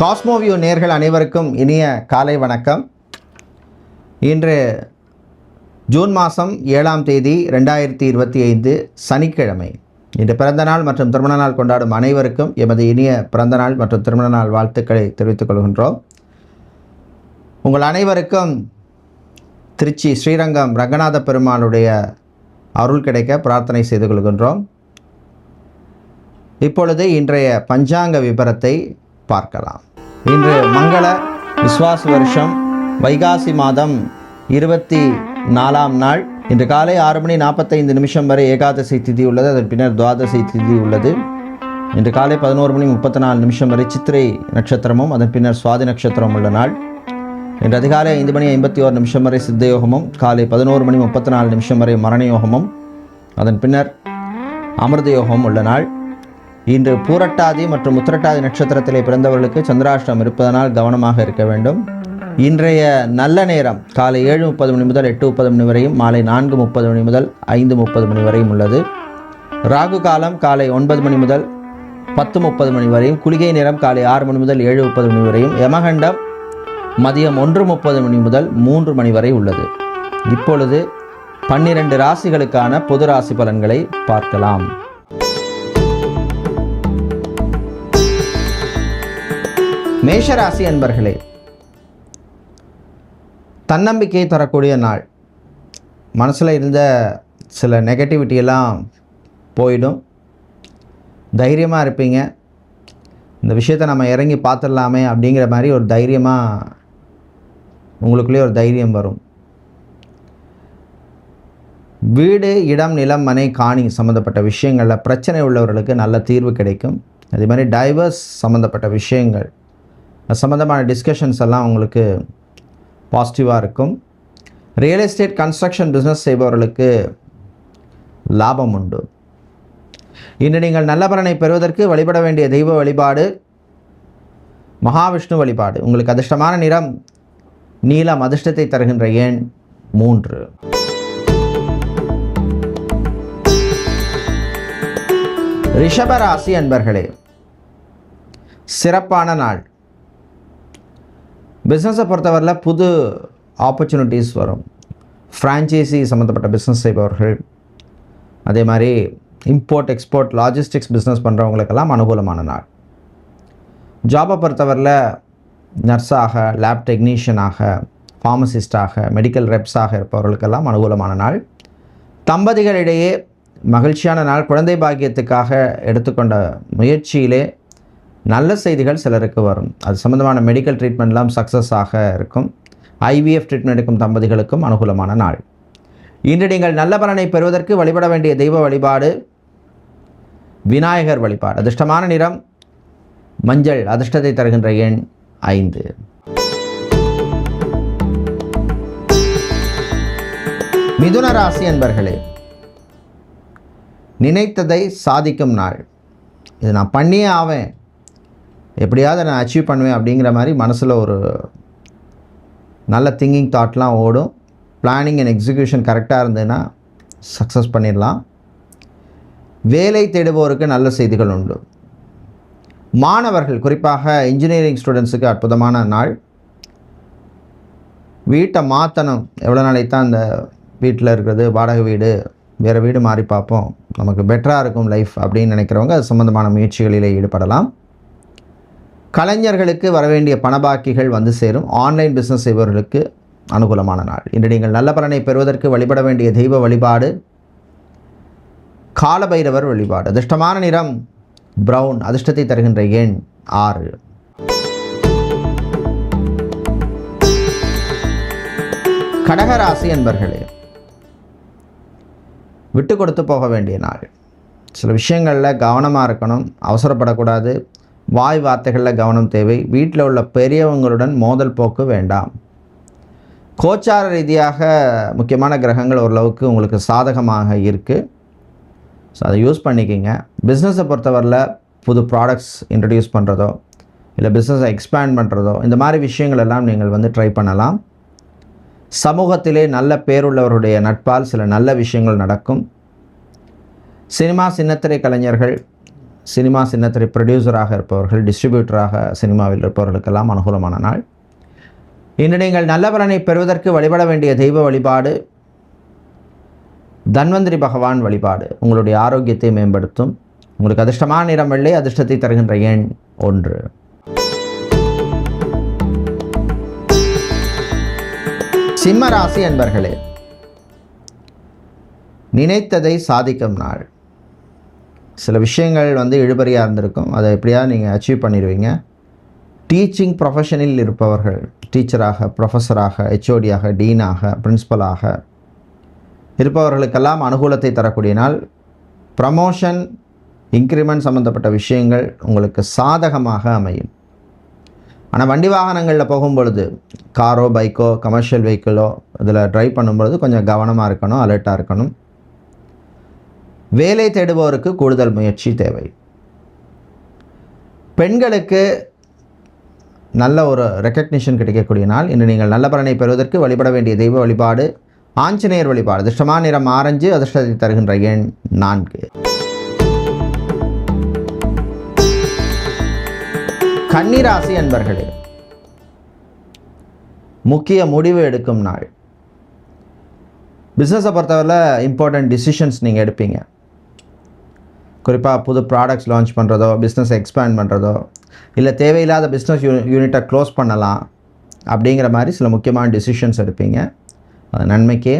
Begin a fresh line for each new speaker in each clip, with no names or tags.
காஸ்மோவியோ நேர்கள் அனைவருக்கும் இனிய காலை வணக்கம். இன்று ஜூன் மாதம் ஏழாம் தேதி ரெண்டாயிரத்தி இருபத்தி ஐந்து சனிக்கிழமை. இன்று பிறந்தநாள் மற்றும் திருமண நாள் கொண்டாடும் அனைவருக்கும் எமது இனிய பிறந்தநாள் மற்றும் திருமண நாள் வாழ்த்துக்களை தெரிவித்துக் கொள்கின்றோம். உங்கள் அனைவருக்கும் திருச்சி ஸ்ரீரங்கம் ரங்கநாத பெருமாளுடைய அருள் கிடைக்க பிரார்த்தனை செய்து கொள்கின்றோம். இப்பொழுது இன்றைய பஞ்சாங்க விபரத்தை பார்க்கலாம். இன்று மங்கள விஸ்வாச வருஷம் வைகாசி மாதம் இருபத்தி நாலாம் நாள். இன்று காலை ஆறு மணி நாற்பத்தைந்து நிமிஷம் வரை ஏகாதசி திதி உள்ளது. அதன் பின்னர் துவாதசி திதி உள்ளது. இன்று காலை பதினோரு மணி முப்பத்தி நாலு நிமிஷம் வரை சித்திரை நட்சத்திரமும் அதன் பின்னர் சுவாதி நட்சத்திரம் உள்ள நாள். இன்று அதிகாலை ஐந்து மணி ஐம்பத்தி ஓரு நிமிஷம் வரை சித்தயோகமும் காலை பதினோரு மணி முப்பத்தி நாலு நிமிஷம் வரை மரண யோகமும் அதன் பின்னர் அமிர்த யோகமும் உள்ள நாள். இன்று பூரட்டாதி மற்றும் உத்திரட்டாதி நட்சத்திரத்திலே பிறந்தவர்களுக்கு சந்திராஷ்டம் இருப்பதனால் கவனமாக இருக்க வேண்டும். இன்றைய நல்ல நேரம் காலை ஏழு முப்பது மணி முதல் எட்டு முப்பது மணி வரையும் மாலை நான்கு முப்பது மணி முதல் ஐந்து முப்பது மணி வரையும் உள்ளது. ராகு காலம் காலை ஒன்பது மணி முதல் பத்து முப்பது மணி வரையும் குளிகை நேரம் காலை ஆறு மணி முதல் ஏழு முப்பது மணி வரையும் யமகண்டம் மதியம் ஒன்று முப்பது மணி முதல் மூன்று மணி வரை உள்ளது. இப்பொழுது பன்னிரண்டு ராசிகளுக்கான பொது ராசி பலன்களை பார்க்கலாம். மேஷராசி அன்பர்களே தன்னம்பிக்கை தரக்கூடிய நாள். மனசில் இருந்த சில நெகட்டிவிட்டியெல்லாம் போயிடும். தைரியமாக இருப்பீங்க. இந்த விஷயத்தை நம்ம இறங்கி பார்த்துடலாமே அப்படிங்கிற மாதிரி ஒரு தைரியமாக உங்களுக்குள்ளேயே ஒரு தைரியம் வரும். வீடு இடம் நிலம் மனை காணி சம்மந்தப்பட்ட விஷயங்களில் பிரச்சனை உள்ளவர்களுக்கு நல்ல தீர்வு கிடைக்கும். அதே மாதிரி டைவர்ஸ் சம்மந்தப்பட்ட விஷயங்கள் சம்மந்தமான டிஸ்கஷன்ஸ் எல்லாம் உங்களுக்கு பாசிட்டிவாக இருக்கும். ரியல் எஸ்டேட் கன்ஸ்ட்ரக்ஷன் பிஸ்னஸ் செய்பவர்களுக்கு லாபம் உண்டு. இன்று நீங்கள் நல்ல பலனை பெறுவதற்கு வழிபட வேண்டிய தெய்வ வழிபாடு மகாவிஷ்ணு வழிபாடு. உங்களுக்கு அதிர்ஷ்டமான நிறம் நீலம் அதிர்ஷ்டத்தை தருகின்ற எண் மூன்று. ரிஷபராசி அன்பர்களே சிறப்பான நாள். பிஸ்னஸை பொறுத்தவரையில் புது ஆப்பர்ச்சுனிட்டிஸ் வரும். ஃப்ரான்ச்சைசி சம்மந்தப்பட்ட பிஸ்னஸ் செய்பவர்கள் அதே மாதிரி இம்போர்ட் எக்ஸ்போர்ட் லாஜிஸ்டிக்ஸ் பிஸ்னஸ் பண்ணுறவங்களுக்கெல்லாம் அனுகூலமான நாள். ஜாபை பொறுத்தவரையில் நர்ஸாக லேப் டெக்னீஷியனாக ஃபார்மசிஸ்டாக மெடிக்கல் ரெப்ஸாக இருப்பவர்களுக்கெல்லாம் அனுகூலமான நாள். தம்பதிகளிடையே மகிழ்ச்சியான நாள் குழந்தை பாக்கியத்துக்காக எடுத்துக்கொண்ட முயற்சியிலே நல்ல செய்திகள் சிலருக்கு வரும். அது சம்மந்தமான மெடிக்கல் ட்ரீட்மெண்ட்லாம் சக்ஸஸ் ஆக இருக்கும். ஐவிஎஃப் ட்ரீட்மெண்ட் எடுக்கும் தம்பதிகளுக்கும் அனுகூலமான நாள். இன்று நீங்கள் நல்ல பலனை பெறுவதற்கு வழிபட வேண்டிய தெய்வ வழிபாடு விநாயகர் வழிபாடு. அதிர்ஷ்டமான நிறம் மஞ்சள் அதிர்ஷ்டத்தை தருகின்ற எண் ஐந்து. மிதுன ராசி என்பர்களே நினைத்ததை சாதிக்கும் நாள். இது நான் பண்ணியே ஆவேன். எப்படியாவது நான் அச்சீவ் பண்ணுவேன் அப்படிங்கிற மாதிரி மனசில் ஒரு நல்ல திங்கிங் தாட்லாம் ஓடும். பிளானிங் அண்ட் எக்ஸிக்யூஷன் கரெக்டாக இருந்ததுன்னா சக்ஸஸ் பண்ணிடலாம். வேலை தேடுபவருக்கு நல்ல செய்திகள் உண்டு. மாணவர்கள் குறிப்பாக இன்ஜினியரிங் ஸ்டூடெண்ட்ஸுக்கு அற்புதமான நாள். வீட்டை மாற்றணும் எவ்வளோ நாளைக்கு தான் அந்த வீட்டில் இருக்கிறது? வாடகை வீடு வேறு வீடு மாறி பார்ப்போம். நமக்கு பெட்டராக இருக்கும் லைஃப் அப்படின்னு நினைக்கிறவங்க அது சம்மந்தமான முயற்சிகளிலே ஈடுபடலாம். கலைஞர்களுக்கு வரவேண்டிய பணபாக்கிகள் வந்து சேரும். ஆன்லைன் பிஸ்னஸ் செய்பவர்களுக்கு அனுகூலமான நாள். இன்று நீங்கள் நல்ல பலனை பெறுவதற்கு வழிபட வேண்டிய தெய்வ வழிபாடு காலபைரவர் வழிபாடு. அதிர்ஷ்டமான நிறம் ப்ரௌன் அதிர்ஷ்டத்தை தருகின்ற எண் ஆறு. கடகராசி என்பர்களே விட்டு கொடுத்து போக வேண்டிய நாள். சில விஷயங்களில் கவனமாக இருக்கணும் அவசரப்படக்கூடாது. வாய் வார்த்தைகளில் கவனம் தேவை. வீட்டில் உள்ள பெரியவங்களுடன் மோதல் போக்கு வேண்டாம். கோச்சார ரீதியாக முக்கியமான கிரகங்கள் ஓரளவுக்கு உங்களுக்கு சாதகமாக இருக்குது ஸோ அதை யூஸ் பண்ணிக்கிங்க. பிஸ்னஸை பொறுத்தவரையில் புது ப்ராடக்ட்ஸ் இன்ட்ரடியூஸ் பண்ணுறதோ இல்லை பிஸ்னஸை எக்ஸ்பேண்ட் பண்ணுறதோ இந்த மாதிரி விஷயங்கள் எல்லாம் நீங்கள் வந்து ட்ரை பண்ணலாம். சமூகத்திலே நல்ல பேருள்ளவருடைய நட்பால் சில நல்ல விஷயங்கள் நடக்கும். சினிமா சின்னத்திரை கலைஞர்கள் சினிமா சின்னத்திரை ப்ரொடியூசராக இருப்பவர்கள் டிஸ்ட்ரிபியூட்டராக சினிமாவில் இருப்பவர்களுக்கெல்லாம் அனுகூலமான நாள். இன்று நீங்கள் நல்ல பலனை பெறுவதற்கு வழிபட வேண்டிய தெய்வ வழிபாடு தன்வந்திரி பகவான் வழிபாடு உங்களுடைய ஆரோக்கியத்தை மேம்படுத்தும் உங்களுக்கு அதிர்ஷ்டமான நிறம் வெள்ளை அதிர்ஷ்டத்தை தருகின்ற எண் ஒன்று. சிம்ம ராசி அன்பர்களே நினைத்ததை சாதிக்கும் நாள். சில விஷயங்கள் வந்து இழுபறியாக இருந்திருக்கும். அதை எப்படியா நீங்கள் அச்சீவ் பண்ணிடுவீங்க டீச்சிங் ப்ரொஃபஷனில் இருப்பவர்கள் டீச்சராக ப்ரொஃபஸராக ஹெச்ஓடியாக டீனாக பிரின்ஸிபலாக இருப்பவர்களுக்கெல்லாம் அனுகூலத்தை தரக்கூடிய நாள் ப்ரமோஷன் இன்க்ரிமெண்ட் சம்மந்தப்பட்ட விஷயங்கள் உங்களுக்கு சாதகமாக அமையும். ஆனால் வண்டி வாகனங்களில் போகும்பொழுது காரோ பைக்கோ கமர்ஷியல் வெஹிக்கிளோ இதில் ட்ரைவ் பண்ணும்பொழுது கொஞ்சம் கவனமாக இருக்கணும் அலர்ட்டாக இருக்கணும். வேலை தேடுபவருக்கு கூடுதல் முயற்சி தேவை. பெண்களுக்கு நல்ல ஒரு ரெக்கக்னிஷன் கிடைக்கக்கூடிய நாள். இன்று நீங்கள் நல்ல பலனை பெறுவதற்கு வழிபட வேண்டிய தெய்வ வழிபாடு ஆஞ்சநேயர் வழிபாடு. அதிர்ஷ்டமா நிறம் ஆரஞ்சு அதிர்ஷ்டத்தை தருகின்ற எண் நான்கு. கன்னிராசி அன்பர்களே முக்கிய முடிவு எடுக்கும் நாள். பிஸ்னஸை பொறுத்தவரையில் இம்பார்ட்டண்ட் டிசிஷன்ஸ் நீங்கள் எடுப்பீங்க. குறிப்பாக புது ப்ராடக்ட்ஸ் லான்ச் பண்ணுறதோ பிஸ்னஸ் எக்ஸ்பேண்ட் பண்ணுறதோ இல்லை தேவையில்லாத பிஸ்னஸ் யூ யூனிட்டை க்ளோஸ் பண்ணலாம் அப்படிங்கிற மாதிரி சில முக்கியமான டிசிஷன்ஸ் எடுப்பீங்க. அது நன்மைக்கே.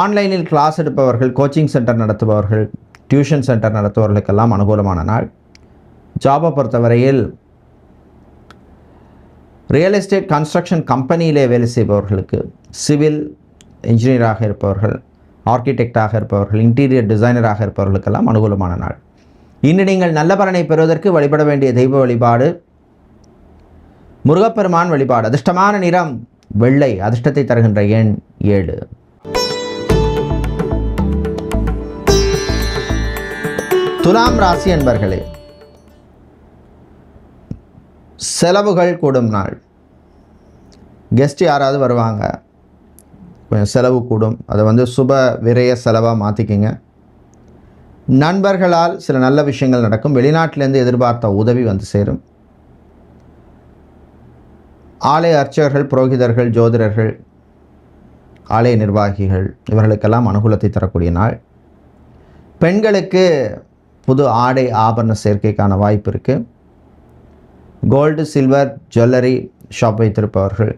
ஆன்லைனில் கிளாஸ் எடுப்பவர்கள் கோச்சிங் சென்டர் நடத்துபவர்கள் டியூஷன் சென்டர் நடத்துபவர்களுக்கெல்லாம் அனுகூலமான நாள். ஜாபை பொறுத்தவரையில் ரியல் எஸ்டேட் கன்ஸ்ட்ரக்ஷன் கம்பெனியிலே வேலை செய்பவர்களுக்கு சிவில் இன்ஜினியராக இருப்பவர்கள் ஆர்கிடெக்டாக இருப்பவர்கள் இன்டீரியர் டிசைனராக இருப்பவர்களுக்கெல்லாம் அனுகூலமான நாள். இன்று நீங்கள் நல்ல பலனை பெறுவதற்கு வழிபட வேண்டிய தெய்வ வழிபாடு முருகப்பெருமான் வழிபாடு அதிர்ஷ்டமான நிறம் வெள்ளை அதிர்ஷ்டத்தை தருகின்ற எண் ஏழு. துலாம் ராசி என்பர்களே செலவுகள் கூடும் நாள். கெஸ்ட் யாராவது வருவாங்க? கொஞ்சம் செலவு கூடும். அதை வந்து சுப விரய செலவாக மாற்றிக்கிங்க நண்பர்களால் சில நல்ல விஷயங்கள் நடக்கும். வெளிநாட்டிலேருந்து எதிர்பார்த்த உதவி வந்து சேரும். ஆலய அர்ச்சகர்கள் புரோகிதர்கள் ஜோதிடர்கள் ஆலய நிர்வாகிகள் இவர்களுக்கெல்லாம் அனுகூலத்தை தரக்கூடிய நாள். பெண்களுக்கு புது ஆடை ஆபரண சேர்க்கைக்கான வாய்ப்பு இருக்குது கோல்டு சில்வர் ஜுவல்லரி ஷாப் வைத்திருப்பவர்கள்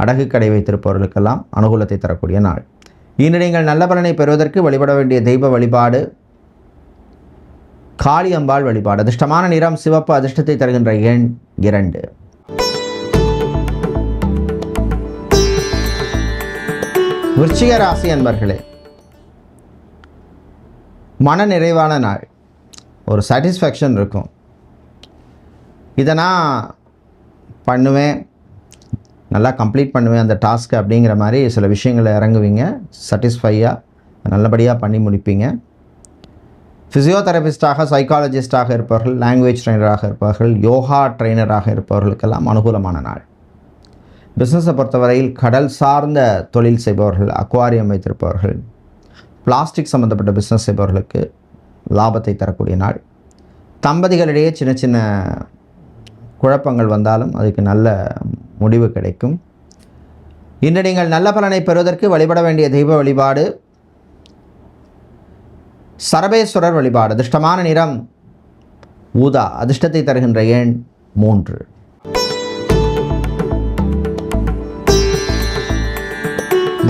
அடகு கடை வைத்திருப்பவர்களுக்கெல்லாம் அனுகூலத்தை தரக்கூடிய நாள். இன்று நீங்கள் நல்ல பலனை பெறுவதற்கு வழிபட வேண்டிய தெய்வ வழிபாடு காளியம்பாள் வழிபாடு. அதிர்ஷ்டமான நிறம் சிவப்பு அதிர்ஷ்டத்தை தருகின்ற எண் இரண்டு. விருச்சிக ராசி அன்பர்களே மன நிறைவான நாள். ஒரு சாட்டிஸ்ஃபேக்ஷன் இருக்கும். இதை நான் பண்ணுவேன். நல்லா கம்ப்ளீட் பண்ணுவேன் அந்த டாஸ்க்கு அப்படிங்கிற மாதிரி சில விஷயங்களை இறங்குவீங்க. சாட்டிஸ்ஃபையாக நல்லபடியாக பண்ணி முடிப்பீங்க. ஃபிசியோதெரபிஸ்டாக சைக்காலஜிஸ்டாக இருப்பவர்கள் லாங்குவேஜ் ட்ரைனராக இருப்பவர்கள் யோகா ட்ரைனராக இருப்பவர்களுக்கெல்லாம் அனுகூலமான நாள். பிஸ்னஸை பொறுத்தவரையில் கடல் சார்ந்த தொழில் செய்பவர்கள் அக்வாரியம் வைத்திருப்பவர்கள் பிளாஸ்டிக் சம்மந்தப்பட்ட பிஸ்னஸ் செய்பவர்களுக்கு லாபத்தை தரக்கூடிய நாள். தம்பதிகளிடையே சின்ன சின்ன குழப்பங்கள் வந்தாலும் அதுக்கு நல்ல முடிவு கிடைக்கும். இன்று நீங்கள் நல்ல பலனை பெறுவதற்கு வழிபட வேண்டிய தெய்வ வழிபாடு சரபேஸ்வரர் வழிபாடு அதிர்ஷ்டமான நிறம் ஊதா அதிர்ஷ்டத்தை தருகின்ற எண் மூன்று.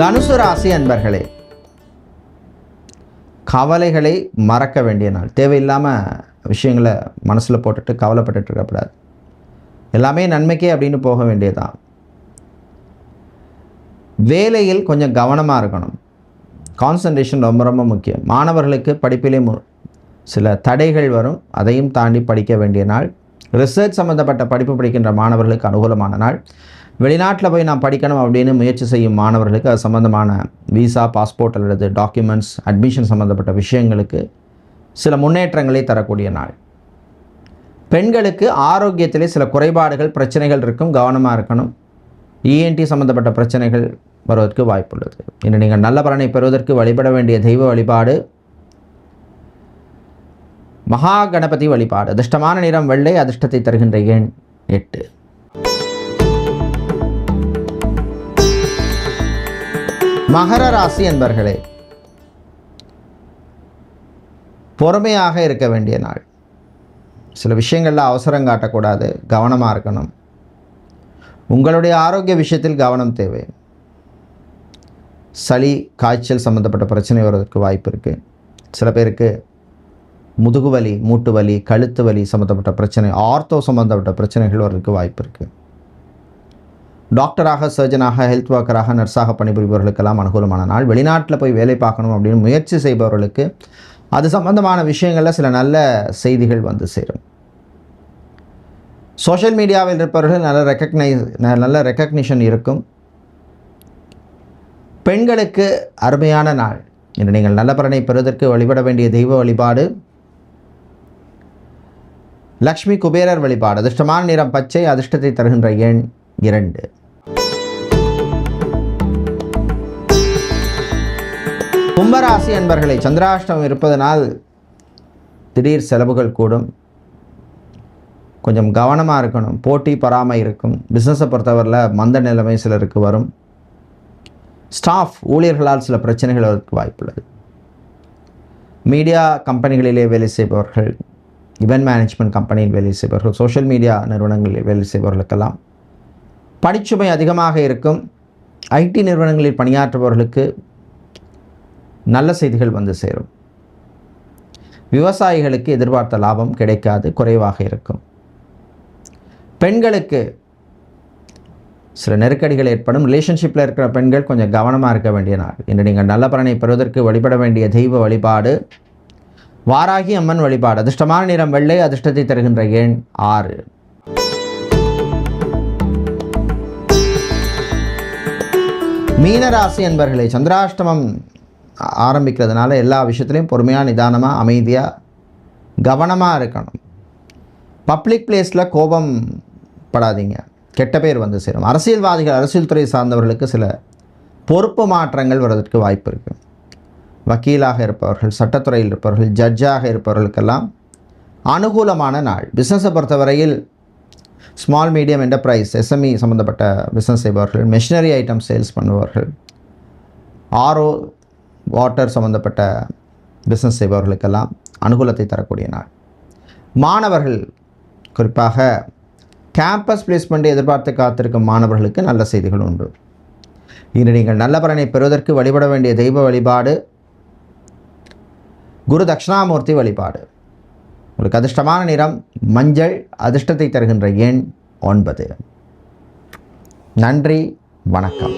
தனுசு ராசி அன்பர்களே கவலைகளை மறக்க வேண்டிய நாள். தேவையில்லாமல் விஷயங்களை மனசில் போட்டுட்டு கவலைப்பட்டுட்டு இருக்கக்கூடாது எல்லாமே நன்மைக்கே அப்படின்னு போக வேண்டியதுதான். வேலையில் கொஞ்சம் கவனமாக இருக்கணும். கான்சன்ட்ரேஷன் ரொம்ப ரொம்ப முக்கியம். மாணவர்களுக்கு படிப்பிலே மு சில தடைகள் வரும். அதையும் தாண்டி படிக்க வேண்டிய நாள். ரிசர்ச் சம்மந்தப்பட்ட படிப்பு படிக்கின்ற மாணவர்களுக்கு அனுகூலமான நாள். வெளிநாட்டில் போய் நான் படிக்கணும் அப்படின்னு முயற்சி செய்யும் மாணவர்களுக்கு அது சம்மந்தமான விசா பாஸ்போர்ட் அல்லது டாக்குமெண்ட்ஸ் அட்மிஷன் சம்மந்தப்பட்ட விஷயங்களுக்கு சில முன்னேற்றங்களை தரக்கூடிய நாள். பெண்களுக்கு ஆரோக்கியத்திலே சில குறைபாடுகள் பிரச்சனைகள் இருக்கும். கவனமாக இருக்கணும். இஎன்டி சம்மந்தப்பட்ட பிரச்சனைகள் வருவதற்கு வாய்ப்புள்ளது. இன்று நீங்கள் நல்ல பலனை பெறுவதற்கு வழிபட வேண்டிய தெய்வ வழிபாடு மகா கணபதி வழிபாடு. அதிர்ஷ்டமான நிறம் வெள்ளை அதிர்ஷ்டத்தை தருகின்ற எண் எட்டு. மகர ராசி என்பர்களே பொறுமையாக இருக்க வேண்டிய நாள். சில விஷயங்களில் அவசரம் காட்டக்கூடாது. கவனமாக இருக்கணும். உங்களுடைய ஆரோக்கிய விஷயத்தில் கவனம் தேவை. சளி காய்ச்சல் சம்மந்தப்பட்ட பிரச்சனை வருவதற்கு வாய்ப்பு இருக்குது சில பேருக்கு முதுகு வலி மூட்டு வலி கழுத்து வலி சம்மந்தப்பட்ட பிரச்சனை ஆர்த்தோ சம்மந்தப்பட்ட பிரச்சனைகள் வர்றதுக்கு வாய்ப்பு இருக்குது டாக்டராக சர்ஜனாக ஹெல்த் ஒர்க்கராக நர்ஸாக பணிபுரிபவர்களுக்கெல்லாம் அனுகூலமான நாள். வெளிநாட்டில் போய் வேலை பார்க்கணும் அப்படின்னு முயற்சி செய்பவர்களுக்கு அது சம்பந்தமான விஷயங்களில் சில நல்ல செய்திகள் வந்து சேரும். சோஷியல் மீடியாவில் இருப்பவர்கள் நல்ல ரெக்கக்னைஸ் நல்ல ரெக்கக்னிஷன் இருக்கும். பெண்களுக்கு அருமையான நாள். இன்று நீங்கள் நல்ல பலனை பெறுவதற்கு வழிபட வேண்டிய தெய்வ வழிபாடு. லக்ஷ்மி குபேரர் வழிபாடு. அதிர்ஷ்டமான நிறம் பச்சை அதிர்ஷ்டத்தை தருகின்ற எண் இரண்டு. கும்பராசி என்பர்களை சந்திராஷ்டமம் இருப்பதனால் திடீர் செலவுகள் கூடும். கொஞ்சம் கவனமாக இருக்கணும். போட்டி பராமல் இருக்கும். பிஸ்னஸை பொறுத்தவரையில் மந்த நிலைமை சிலருக்கு வரும். ஸ்டாஃப் ஊழியர்களால் சில பிரச்சனைகள் அதற்கு வாய்ப்புள்ளது. மீடியா கம்பெனிகளிலே வேலை செய்பவர்கள் இவெண்ட் மேனேஜ்மெண்ட் கம்பெனியில் வேலை செய்பவர்கள் சோஷியல் மீடியா நிறுவனங்களில் வேலை செய்பவர்களுக்கெல்லாம் பணிச்சுமை அதிகமாக இருக்கும். ஐடி நிறுவனங்களில் பணியாற்றுபவர்களுக்கு நல்ல செய்திகள் வந்து சேரும். விவசாயிகளுக்கு எதிர்பார்த்த லாபம் கிடைக்காது குறைவாக இருக்கும். பெண்களுக்கு சில நெருக்கடிகள் ஏற்படும். ரிலேஷன்ஷிப்பில் இருக்கிற பெண்கள் கொஞ்சம் கவனமாக இருக்க வேண்டிய நாள். இன்று நீங்கள் நல்ல பலனை பெறுவதற்கு வழிபட வேண்டிய தெய்வ வழிபாடு வாராகி அம்மன் வழிபாடு. அதிர்ஷ்டமான நிறம் வெள்ளை அதிர்ஷ்டத்தை தருகின்ற எண் ஆறு. மீனராசி என்பர்களை சந்திராஷ்டமம் ஆரம்பிக்கிறதுனால எல்லா விஷயத்துலையும் பொறுமையாக நிதானமாக அமைதியாக கவனமாக இருக்கணும். பப்ளிக் பிளேஸில் கோபம் படாதீங்க. கெட்ட பேர் வந்து சேரும். அரசியல்வாதிகள் அரசியல் துறை சார்ந்தவர்களுக்கு சில பொறுப்பு மாற்றங்கள் வர்றதற்கு வாய்ப்பு இருக்குது வக்கீலாக இருப்பவர்கள் சட்டத்துறையில் இருப்பவர்கள் ஜட்ஜாக இருப்பவர்களுக்கெல்லாம் அனுகூலமான நாள். பிஸ்னஸை பொறுத்தவரையில் ஸ்மால் மீடியம் என்டர்பிரைஸ் எஸ்எம்இ சம்மந்தப்பட்ட பிஸ்னஸ் செய்பவர்கள் மெஷினரி ஐட்டம் சேல்ஸ் பண்ணுபவர்கள் ஆர்ஓ வாட்டர் சம்மந்தப்பட்ட பிஸ்னஸ் செய்பவர்களுக்கெல்லாம் அனுகூலத்தை தரக்கூடிய நாள். மாணவர்கள் குறிப்பாக கேம்பஸ் பிளேஸ்மெண்ட்டை எதிர்பார்த்து காத்திருக்கும் மாணவர்களுக்கு நல்ல செய்திகள் உண்டு. இன்று நீங்கள் நல்ல பலனை பெறுவதற்கு வழிபட வேண்டிய தெய்வ வழிபாடு குரு தட்சிணாமூர்த்தி வழிபாடு. உங்களுக்கு அதிர்ஷ்டமான நிறம் மஞ்சள் அதிர்ஷ்டத்தை தருகின்ற எண் ஒன்பது. நன்றி வணக்கம்.